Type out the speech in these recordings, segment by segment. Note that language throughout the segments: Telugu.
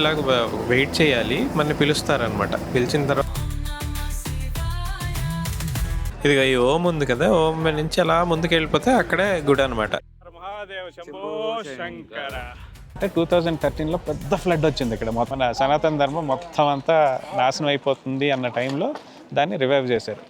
ఇలాగ వెయిట్ చేయాలి. మన పిలుస్తారనమాట పిలిచిన తర్వాత ఇదిగో ఈ ఓం ఉంది కదా ఓం నుంచి అలా ముందుకు వెళ్ళిపోతే అక్కడే గుడి అనమాట మహాదేవ శంభో శంకర. అంటే టూ థౌజండ్ థర్టీన్లో పెద్ద ఫ్లడ్ వచ్చింది ఇక్కడ. మొత్తం సనాతన ధర్మం మొత్తం అంతా నాశనం అయిపోతుంది అన్న టైంలో దాన్ని రివైవ్ చేశారు.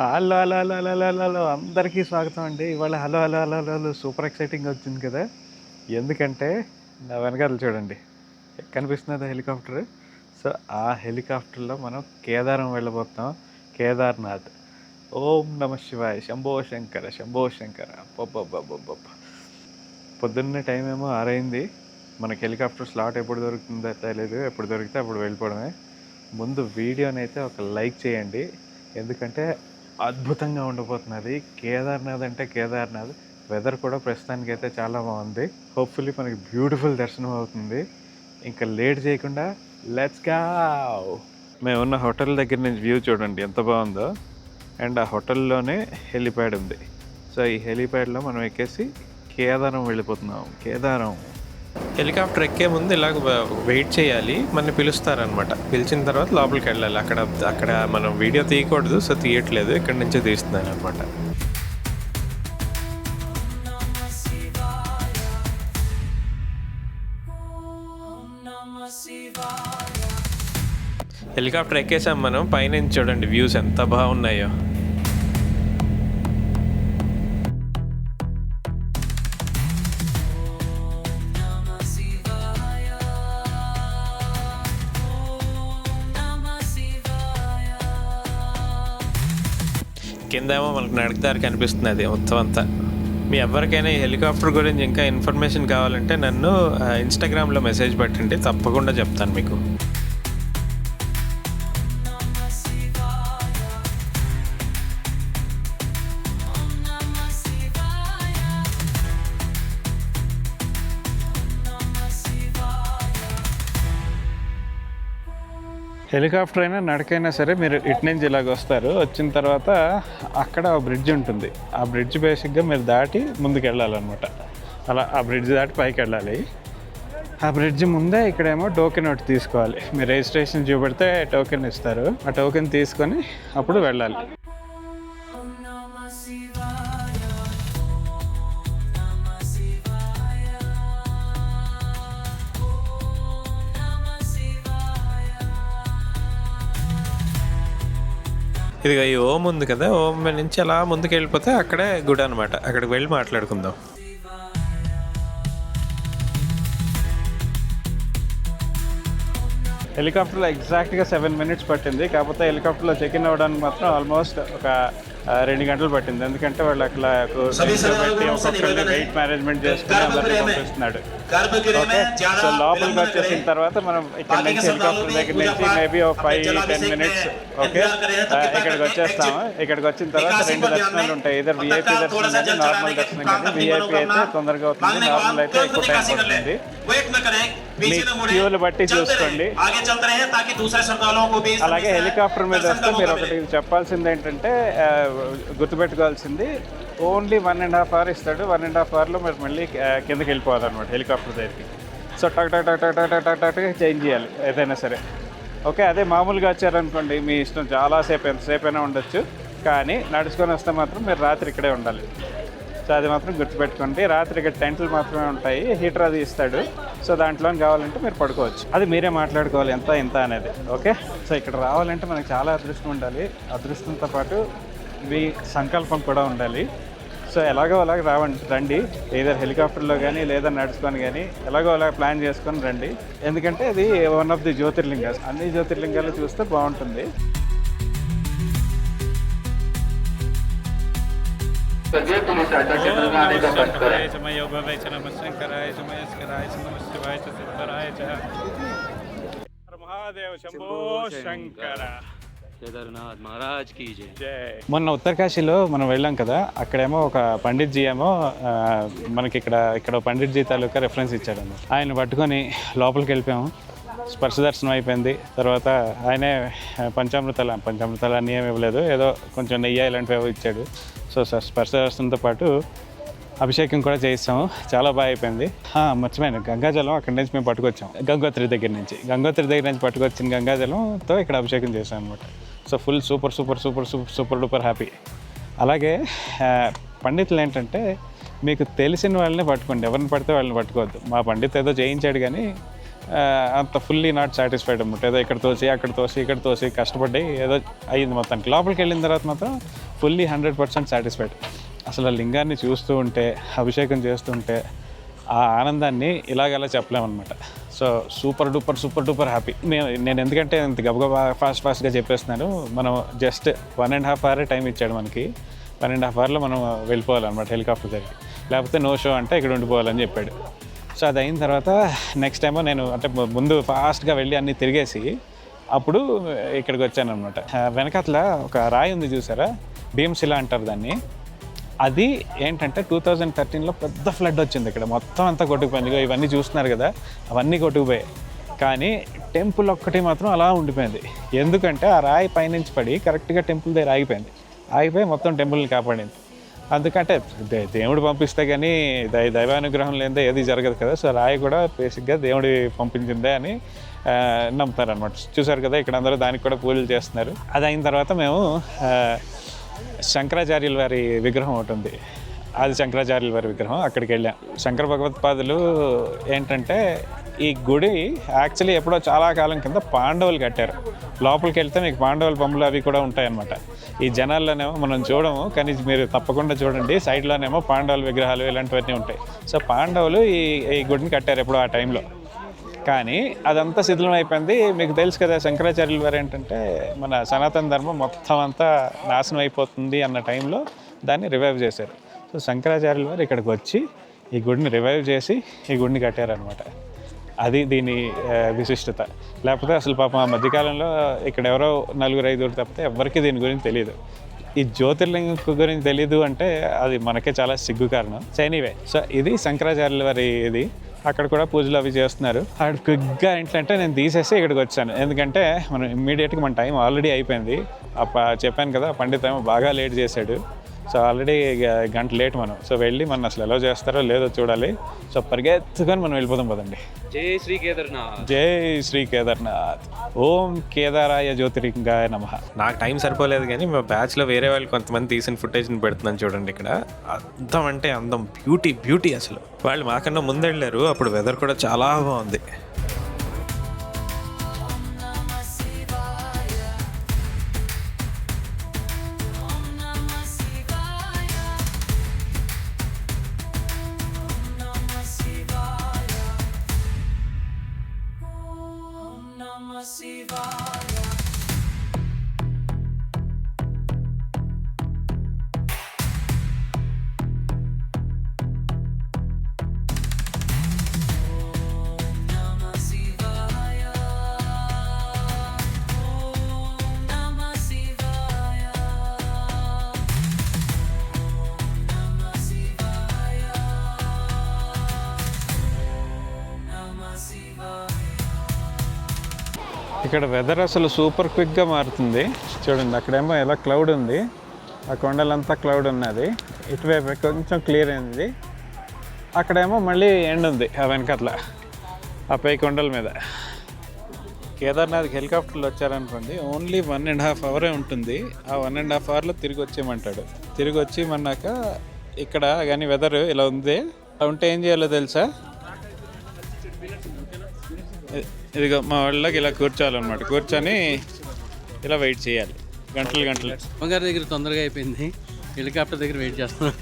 Hello hello hello hello hello hello అందరికీ స్వాగతం అండి. ఇవాళ hello hello hello hello hello super exciting వచ్చింది కదా. ఎందుకంటే నా వెనకాల చూడండి కనిపిస్తున్నది హెలికాప్టర్. సో ఆ హెలికాప్టర్లో మనం కేదారం వెళ్ళబోతున్నాం. కేదార్నాథ్. ఓం నమ శివాయ. శంభో శంకర శంభో శంకర. అబ్బబ్బబ్బబ్బబ్బ. పొద్దున్న టైం ఏమో ఆరైంది. మనకి హెలికాప్టర్ స్లాట్ ఎప్పుడు దొరుకుతుందో తెలియదు ఎప్పుడు దొరికితే అప్పుడు వెళ్ళిపోవడమే. ముందు వీడియోని అయితే ఒక లైక్ చేయండి. ఎందుకంటే అద్భుతంగా ఉండబోతున్నది. కేదార్నాథ్ అంటే కేదార్నాథ్. వెదర్ కూడా ప్రస్తుతానికి అయితే చాలా బాగుంది. హోప్ఫుల్లీ మనకి బ్యూటిఫుల్ దర్శనం అవుతుంది. ఇంకా లేట్ చేయకుండా లెట్స్గా మేము ఉన్న హోటల్ దగ్గర నుంచి వ్యూ చూడండి ఎంత బాగుందో. అండ్ ఆ హోటల్లోనే హెలిప్యాడ్ ఉంది. సో ఈ హెలిప్యాడ్లో మనం ఎక్కేసి కేదారం వెళ్ళిపోతున్నాం. కేదారం. హెలికాప్టర్ ఎక్కే ముందు ఇలాగ వెయిట్ చేయాలి. మన పిలుస్తారనమాట పిలిచిన తర్వాత లోపలికి వెళ్ళాలి. అక్కడ అక్కడ మనం వీడియో తీయకూడదు సో తీయట్లేదు. ఇక్కడ నుంచే తీస్తున్నాను అనమాట హెలికాప్టర్ ఎక్కేసాం మనం. పైనుంచి చూడండి వ్యూస్ ఎంత బాగున్నాయో. కిందేమో మనకు నడకదారి కనిపిస్తుంది అది మొత్తం అంతా. మీ ఎవరికైనా ఈ హెలికాప్టర్ గురించి ఇంకా ఇన్ఫర్మేషన్ కావాలంటే నన్ను ఇన్స్టాగ్రామ్లో మెసేజ్ పెట్టండి తప్పకుండా చెప్తాను మీకు. హెలికాప్టర్ అయినా నడకైనా సరే మీరు ఇటు నుంచి ఇలాగ వస్తారు. వచ్చిన తర్వాత అక్కడ బ్రిడ్జ్ ఉంటుంది. ఆ బ్రిడ్జ్ బేసిక్గా మీరు దాటి ముందుకు వెళ్ళాలన్నమాట అలా ఆ బ్రిడ్జ్ దాటి పైకి వెళ్ళాలి. ఆ బ్రిడ్జ్ ముందే ఇక్కడేమో టోకెన్ ఒకటి తీసుకోవాలి. మీరు రిజిస్ట్రేషన్ చూపెడితే టోకెన్ ఇస్తారు. ఆ టోకెన్ తీసుకొని అప్పుడు వెళ్ళాలి. ఇదిగో ఈ ఓం ఉంది కదా ఓం నుంచి అలా ముందుకు వెళ్ళిపోతే అక్కడే గుడి అనమాట అక్కడికి వెళ్ళి మాట్లాడుకుందాం. హెలికాప్టర్లో ఎగ్జాక్ట్గా సెవెన్ మినిట్స్ పట్టింది. కాకపోతే హెలికాప్టర్లో చెక్ ఇన్ అవ్వడానికి మాత్రం ఆల్మోస్ట్ ఒక రెండు గంటలు పట్టింది ఎందుకంటే వాళ్ళు అట్లా పెట్టి ఒక్కొక్కరిని వెయిట్ మేనేజ్మెంట్ చేసుకుని అందరినీ పంపిస్తున్నాడు ఓకే సో లోపలికి వచ్చేసిన తర్వాత మనం ఇక్కడ నుంచి హెలికాప్టర్ దగ్గర నుంచి మేబీ ఒక ఫైవ్ టెన్ మినిట్స్ ఓకే ఇక్కడికి వచ్చేస్తాము ఇక్కడికి వచ్చిన తర్వాత రెండు దర్శనాలు ఉంటాయి ఇద్దరు విఐపి దర్శనం కానీ నార్మల్ దర్శనం కానీ విఐపి అయితే తొందరగా అవుతుంది నార్మల్ అయితే ఎక్కువ టైం పడుతుంది క్యూలు బట్టి చూసుకోండి. అలాగే హెలికాప్టర్ మీద వస్తే మీరు ఒకటి చెప్పాల్సింది ఏంటంటే గుర్తుపెట్టుకోవాల్సింది only one and half hour ఇస్తాడు. వన్ అండ్ హాఫ్ అవర్లో మీరు మళ్ళీ కిందకి వెళ్ళిపోవాలి అనమాట హెలికాప్టర్ దగ్గరికి. సో టక్ టక్ టక్ టక్ టక్ టక్ టక్ చేంజ్ చేయాలి ఏదైనా సరే. ఓకే అదే మామూలుగా వచ్చారనుకోండి మీ ఇష్టం చాలాసేపు అయినా ఉండొచ్చు. కానీ నడుచుకొని వస్తే మాత్రం మీరు రాత్రి ఇక్కడే ఉండాలి. సో అది మాత్రం గుర్తుపెట్టుకోండి. రాత్రి ఇక్కడ టెంట్లు మాత్రమే ఉంటాయి. హీటర్ అది ఇస్తాడు. సో దాంట్లో కావాలంటే మీరు పడుకోవచ్చు. అది మీరే మాట్లాడుకోవాలి ఎంత ఇంత అనేది ఓకే? సో ఇక్కడ రావాలంటే మనకి చాలా అదృష్టం ఉండాలి. అదృష్టంతో పాటు మీ సంకల్పం కూడా ఉండాలి. సో ఎలాగో అలాగ రావండి రండి. ఏదో హెలికాప్టర్లో కానీ లేదా నడుచుకొని కానీ ఎలాగో అలా ప్లాన్ చేసుకొని రండి. ఎందుకంటే అది వన్ ఆఫ్ ది జ్యోతిర్లింగాస్ అన్ని జ్యోతిర్లింగాలు చూస్తే బాగుంటుంది. మొన్న ఉత్తరకాశీలో మనం వెళ్ళాం కదా అక్కడేమో ఒక పండిత్ జీ ఏమో మనకి ఇక్కడ ఇక్కడ పండిత్ జీ తాలూకా రెఫరెన్స్ ఇచ్చాడు ఆయన పట్టుకొని లోపలికి వెళ్ళిపోయాము. స్పర్శ దర్శనం అయిపోయింది. తర్వాత ఆయనే పంచామృతాల పంచామృతాలు అన్నీ ఏమి ఇవ్వలేదు. ఏదో కొంచెం నెయ్యి ఇలాంటివి ఏవో ఇచ్చాడు. సో సార్ స్పర్శ దర్శనంతో పాటు అభిషేకం కూడా చేయిస్తాము. చాలా బాగా అయిపోయింది. మర్చిపోయాను. గంగాజలం అక్కడి నుంచి మేము పట్టుకొచ్చాం గంగోత్రి దగ్గర నుంచి. గంగోత్రి దగ్గర నుంచి పట్టుకొచ్చిన గంగాజలంతో ఇక్కడ అభిషేకం చేసాం అనమాట so full super super super super super duper happy. అలాగే పండితులు ఏంటంటే మీకు తెలిసిన వాళ్ళని పట్టుకోండి. ఎవరిని పడితే వాళ్ళని పట్టుకోవద్దు. మా పండిత్ ఏదో చేయించాడు కానీ అంత ఫుల్లీ నాట్ సాటిస్ఫైడ్ అనమాట ఏదో ఇక్కడ తోసి అక్కడ తోసి ఇక్కడ తోసి కష్టపడి ఏదో అయ్యింది మొత్తానికి లోపలికి వెళ్ళిన తర్వాత మాత్రం ఫుల్లీ హండ్రెడ్ పర్సెంట్ సాటిస్ఫైడ్ అసలు ఆ లింగాన్ని చూస్తూ ఉంటే అభిషేకం చేస్తుంటే ఆ ఆనందాన్ని ఇలాగలా చెప్పలేమన్నమాట. So super duper super duper happy నేను నేను ఎందుకంటే ఇంత గబగబా ఫాస్ట్ ఫాస్ట్గా చెప్పేస్తున్నాను. మనం just one and half hour time ఇచ్చాడు మనకి. వన్ అండ్ హాఫ్ అవర్లో మనం వెళ్ళిపోవాలన్నమాట హెలికాప్టర్ దగ్గరికి. లేకపోతే నో షో అంటే ఇక్కడ ఉండిపోవాలని చెప్పాడు. సో అది అయిన తర్వాత నెక్స్ట్ టైం నేను అంటే ముందు ఫాస్ట్గా వెళ్ళి అన్నీ తిరిగేసి అప్పుడు ఇక్కడికి వచ్చాను అనమాట వెనకాతల ఒక రాయి ఉంది చూసారా? భీమశిల అంటారు దాన్ని. అది ఏంటంటే టూ థౌజండ్ థర్టీన్లో పెద్ద ఫ్లడ్ వచ్చింది ఇక్కడ. మొత్తం అంతా కొట్టుకుపోయింది. ఇవన్నీ చూస్తున్నారు కదా అవన్నీ కొట్టుకుపోయాయి. కానీ టెంపుల్ ఒక్కటి మాత్రం అలా ఉండిపోయింది. ఎందుకంటే ఆ రాయి పైనుంచి పడి కరెక్ట్గా టెంపుల్ దగ్గర ఆగిపోయింది. ఆగిపోయి మొత్తం టెంపుల్ని కాపాడింది. అందుకంటే దే- దేవుడు పంపిస్తే కానీ దై దైవానుగ్రహం లేదే ఏది జరగదు కదా. సో రాయి కూడా బేసిక్గా దేవుడి పంపించిందే అని ఆ, నమ్ముతారనమాట చూసారు కదా ఇక్కడ అందరూ దానికి కూడా పూజలు చేస్తున్నారు. అది అయిన తర్వాత మేము శంకరాచార్యుల వారి విగ్రహం ఒకటి ఉంది. అది శంకరాచార్యుల వారి విగ్రహం అక్కడికి వెళ్ళాం. శంకర భగవత్పాదులు ఏంటంటే ఈ గుడి యాక్చువల్లీ ఎప్పుడో చాలా కాలం కింద పాండవులు కట్టారు. లోపలికి వెళ్తే మీకు పాండవుల బొమ్మలు అవి కూడా ఉంటాయన్నమాట. ఈ జనాల్లోనేమో మనం చూడము కానీ మీరు తప్పకుండా చూడండి. సైడ్లోనేమో పాండవుల విగ్రహాలు ఇలాంటివన్నీ ఉంటాయి. సో పాండవులు ఈ ఈ గుడిని కట్టారు ఎప్పుడో ఆ టైంలో. కానీ అదంతా శిథిలం అయిపోయింది. మీకు తెలుసు కదా శంకరాచార్యులు వారు ఏంటంటే మన సనాతన ధర్మం మొత్తం అంతా నాశనం అయిపోతుంది అన్న టైంలో దాన్ని రివైవ్ చేశారు. సో శంకరాచార్యులు వారు ఇక్కడికి వచ్చి ఈ గుడిని రివైవ్ చేసి ఈ గుడిని కట్టారనమాట అది దీని విశిష్టత. లేకపోతే అసలు పాపం ఆ మధ్యకాలంలో ఇక్కడ ఎవరో నలుగురు ఐదుగురు తప్పితే ఎవరికి దీని గురించి తెలియదు ఈ జ్యోతిర్లింగం గురించి తెలియదు అంటే అది మనకే చాలా సిగ్గు కారణం. సో ఎనీవే సో ఇది శంకరాచార్యుల వారి ఇది. అక్కడ కూడా పూజలు అవి చేస్తున్నారు. అక్కడ క్విక్గా ఏంటంటే నేను తీసేసి ఇక్కడికి వచ్చాను. ఎందుకంటే మనం ఇమ్మీడియట్గా మన టైం ఆల్రెడీ అయిపోయింది. అప్ప చెప్పాను కదా పండిత్ ఏమో బాగా లేట్ చేశాడు. సో ఆల్రెడీ గంట లేట్ మనం. సో వెళ్ళి మనం అసలు ఎలా చేస్తారో లేదో చూడాలి. సో పరిగెత్తుకొని మనం వెళ్ళిపోదాం పదండి. జై శ్రీ కేదార్నాథ్. జై శ్రీ కేదార్నాథ్. ఓం కేదారాయ జ్యోతిర్లింగాయ నమ. నాకు టైం సరిపోలేదు కానీ మా బ్యాచ్లో వేరే వాళ్ళు కొంతమంది తీసిన ఫుటేజ్ని పెడుతున్నాను చూడండి ఇక్కడ. అందం అంటే అందం. బ్యూటీ బ్యూటీ అసలు. వాళ్ళు మాకన్నా ముందెళ్ళారు. అప్పుడు వెదర్ కూడా చాలా బాగుంది. Bye. ఇక్కడ వెదర్ అసలు సూపర్ క్విక్గా మారుతుంది. చూడండి అక్కడేమో ఎలా క్లౌడ్ ఉంది. ఆ కొండలంతా క్లౌడ్ ఉన్నది. ఇటువైపు కొంచెం క్లియర్ అయింది. అక్కడేమో మళ్ళీ ఎండ్ ఉంది ఆ వెనకట్ల ఆ పై కొండల మీద. కేదార్నాథ్కి హెలికాప్టర్లు వచ్చారనుకోండి ఓన్లీ వన్ అండ్ హాఫ్ అవరే ఉంటుంది. ఆ వన్ అండ్ హాఫ్ అవర్లో తిరిగి వచ్చేయమంటాడు. తిరిగి వచ్చి మన్నాక ఇక్కడ కానీ వెదర్ ఇలా ఉంది అలా ఉంటే ఏం చేయాలో తెలుసా? ఇదిగో మా వాళ్ళకి ఇలా కూర్చోవాలన్నమాట. కూర్చొని ఇలా వెయిట్ చేయాలి. గంటలు గంటలు. అమ్మగారి దగ్గర తొందరగా అయిపోయింది. హెలికాప్టర్ దగ్గర వెయిట్ చేస్తున్నాను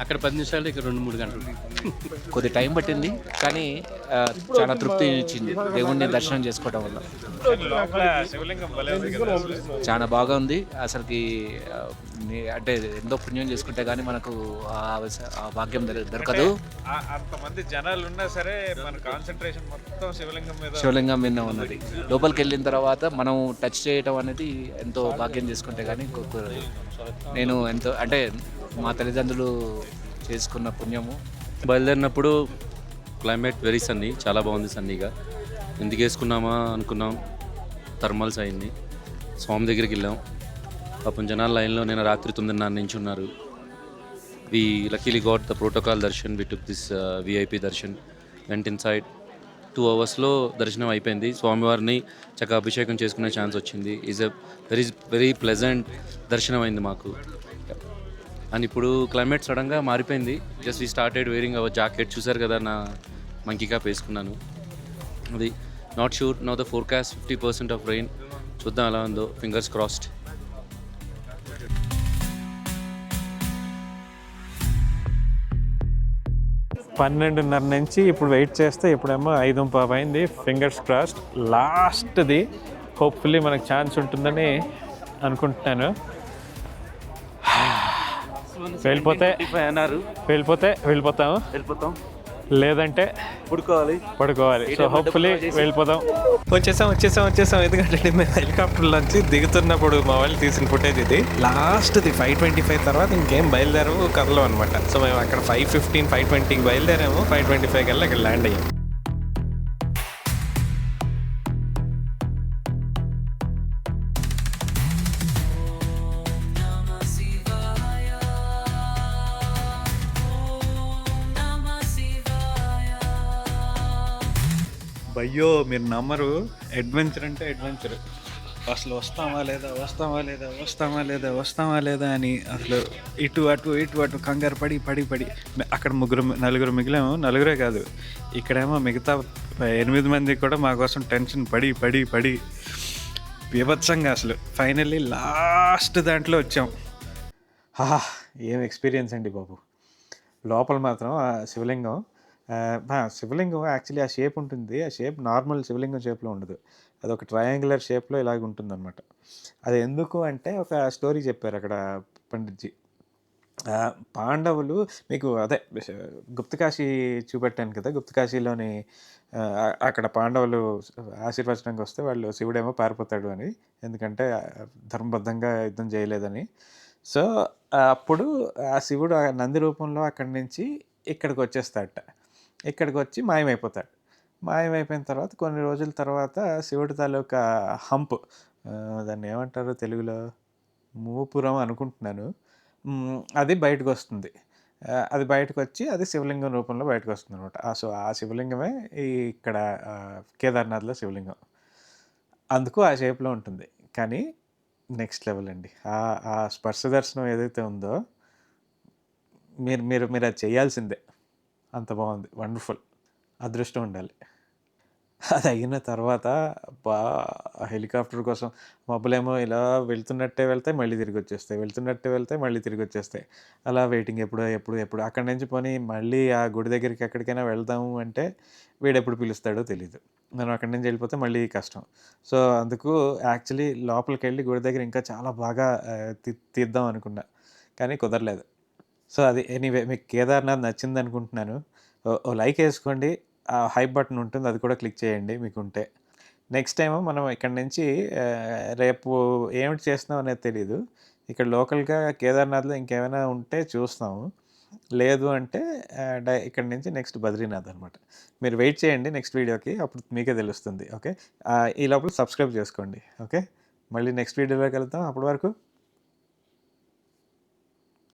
అక్కడ పది నిమిషాలు ఇక్కడ రెండు మూడు గంటలు. కొద్ది టైం పట్టింది కానీ చాలా తృప్తి ఇచ్చింది దేవుణ్ణి దర్శనం చేసుకోవడం వల్ల. చాలా బాగా ఉంది. అసలుకి అంటే ఎంతో పుణ్యం చేసుకుంటే కానీ మనకు ఆ భాగ్యం దొర- దొరకదు. అంతమంది జనాలు ఉన్నా సరే మన కాన్సన్ట్రేషన్ మొత్తం శివలింగం మీద శివలింగం మీద ఉన్నది. లోపలికి వెళ్ళిన తర్వాత మనం టచ్ చేయటం అనేది ఎంతో భాగ్యం చేసుకుంటే కానీ నేను ఎంతో అంటే మా తల్లిదండ్రులు చేసుకున్న పుణ్యము. బయలుదేరినప్పుడు క్లైమేట్ వెరీ సన్నీ చాలా బాగుంది సన్నీగా. ఎందుకు వేసుకున్నామా అనుకున్నాం. థర్మల్స్ అయింది. స్వామి దగ్గరికి వెళ్ళాం. పాపం జనాల లైన్లో నేను రాత్రి తొమ్మిదిన్నర నుంచి ఉన్నారు. We luckily got the protocol darshan. We took this VIP darshan. Went inside two అవర్స్లో దర్శనం అయిపోయింది. స్వామివారిని చక్కగా అభిషేకం చేసుకునే ఛాన్స్ వచ్చింది. Is a very very pleasant దర్శనం అయింది మాకు. అండ్ ఇప్పుడు క్లైమేట్ సడన్గా మారిపోయింది. జస్ట్ ఈ స్టార్టెడ్ వేరింగ్ అవర్ జాకెట్. చూసారు కదా నా మంకీ క్యాప్ వేసుకున్నాను. అది not sure no the forecast fifty percent of rain చూద్దాం ఎలా ఉందో. ఫింగర్స్ క్రాస్డ్ పన్నెండున్నర నుంచి ఇప్పుడు వెయిట్ చేస్తే ఇప్పుడేమో ఐదు పాప అయింది. ఫింగర్స్ క్రాస్డ్ లాస్ట్ది హోప్ఫుల్లీ మనకు ఛాన్స్ ఉంటుందని అనుకుంటున్నాను. వెళ్ళిపోతే అన్నారు. వెళ్ళిపోతే వెళ్ళిపోతాము. వెళ్ళిపోతాం. లేదంటే పుడుకోవాలి. పడుకోవాలి. సో హోప్ఫుల్లీ వెళ్ళిపోదాం. వచ్చేసాం వచ్చేసాం వచ్చేసాం. ఎందుకంటే మేము హెలికాప్టర్ నుంచి దిగుతున్నప్పుడు మా వాళ్ళు తీసిన ఫుటేజ్ ఇది. లాస్ట్ది ఫైవ్ ట్వంటీ ఫైవ్ తర్వాత ఇంకేం బయలుదేరు కథలో అనమాట సో మేము అక్కడ ఫైవ్ ఫిఫ్టీన్ ఫైవ్ ట్వంటీకి బయలుదేరాము. ఫైవ్ ట్వంటీ ఫైవ్ కల్లా ఇక్కడ ల్యాండ్ అయ్యాం. అయ్యో మీరు నమ్మరు. అడ్వెంచర్ అంటే అడ్వెంచర్ అసలు వస్తామా లేదా వస్తామా లేదా వస్తామా లేదా వస్తామా లేదా అని అసలు ఇటు అటు ఇటు అటు కంగారు పడి పడి పడి. అక్కడ ముగ్గురు నలుగురు మిగిలాము. నలుగురే కాదు. ఇక్కడేమో మిగతా ఎనిమిది మంది కూడా మా కోసం టెన్షన్ పడి పడి పడి. బీభత్సంగా అసలు. ఫైనల్లీ లాస్ట్ దాంట్లో వచ్చాం. ఏం ఎక్స్పీరియన్స్ అండి బాబు. లోపల మాత్రం ఆ శివలింగం శివలింగం యాక్చువల్లీ ఆ షేప్ ఉంటుంది. ఆ షేప్ నార్మల్ శివలింగం షేప్లో ఉండదు. అది ఒక ట్రయాంగులర్ షేప్లో ఇలాగ ఉంటుంది అనమాట అది ఎందుకు అంటే ఒక స్టోరీ చెప్పారు అక్కడ పండిట్జీ. పాండవులు మీకు అదే గుప్తకాశీ చూపెట్టాను కదా గుప్తకాశీలోని అక్కడ పాండవులు ఆశీర్వచనంగా వస్తే వాళ్ళు శివుడేమో పారిపోతాడు అని ఎందుకంటే ధర్మబద్ధంగా యుద్ధం చేయలేదని. సో అప్పుడు ఆ శివుడు ఆ నంది రూపంలో అక్కడి నుంచి ఇక్కడికి వచ్చేస్తాడట. ఇక్కడికి వచ్చి మాయమైపోతాడు. మాయమైపోయిన తర్వాత కొన్ని రోజుల తర్వాత శివుడి తాలూకా హంప్ దాన్ని ఏమంటారు తెలుగులో? మూపురం అనుకుంటున్నాను. అది బయటకు వస్తుంది అది బయటకు వచ్చి అది శివలింగం రూపంలో బయటకు వస్తుంది అనమాట సో ఆ శివలింగమే ఈ ఇక్కడ కేదార్నాథ్లో శివలింగం. అందుకు ఆ షేప్లో ఉంటుంది. కానీ నెక్స్ట్ లెవెల్ అండి. ఆ ఆ స్పర్శ దర్శనం ఏదైతే ఉందో మీరు మీరు మీరు అది చేయాల్సిందే. అంత బాగుంది. వండర్ఫుల్ అదృష్టం ఉండాలి. అది అయిన తర్వాత బా హెలికాప్టర్ కోసం మబ్బులేమో ఇలా వెళ్తున్నట్టే వెళ్తాయి మళ్ళీ తిరిగి వచ్చేస్తాయి. వెళ్తున్నట్టే వెళ్తాయి మళ్ళీ తిరిగి వచ్చేస్తాయి. అలా వెయిటింగ్ ఎప్పుడు ఎప్పుడు ఎప్పుడు. అక్కడి నుంచి పోనీ మళ్ళీ ఆ గుడి దగ్గరికి ఎక్కడికైనా వెళ్దాము అంటే వీడు ఎప్పుడు పిలుస్తాడో తెలియదు మనం అక్కడి నుంచి వెళ్ళిపోతే మళ్ళీ కష్టం. సో అందుకు యాక్చువల్లీ లోపలికి వెళ్ళి గుడి దగ్గర ఇంకా చాలా బాగా తీ- తీద్దాం అనుకున్నా. కానీ కుదరలేదు. సో అది ఎనీవే మీకు కేదార్నాథ్ నచ్చింది అనుకుంటున్నాను ఓ- ఓ లైక్ వేసుకోండి. ఆ హై బటన్ ఉంటుంది అది కూడా క్లిక్ చేయండి మీకు ఉంటే నెక్స్ట్ టైం మనం ఇక్కడ నుంచి రేపు ఏమిటి చేస్తున్నాం అనేది తెలియదు ఇక్కడ లోకల్గా కేదార్నాథ్లో ఇంకేమైనా ఉంటే చూస్తాము. లేదు అంటే డై ఇక్కడ నుంచి నెక్స్ట్ బద్రీనాథ్ అనమాట మీరు వెయిట్ చేయండి నెక్స్ట్ వీడియోకి అప్పుడు మీకే తెలుస్తుంది ఓకే? ఈ లోపల సబ్స్క్రైబ్ చేసుకోండి ఓకే? మళ్ళీ నెక్స్ట్ వీడియోలోకి వెళ్తాం అప్పటి వరకు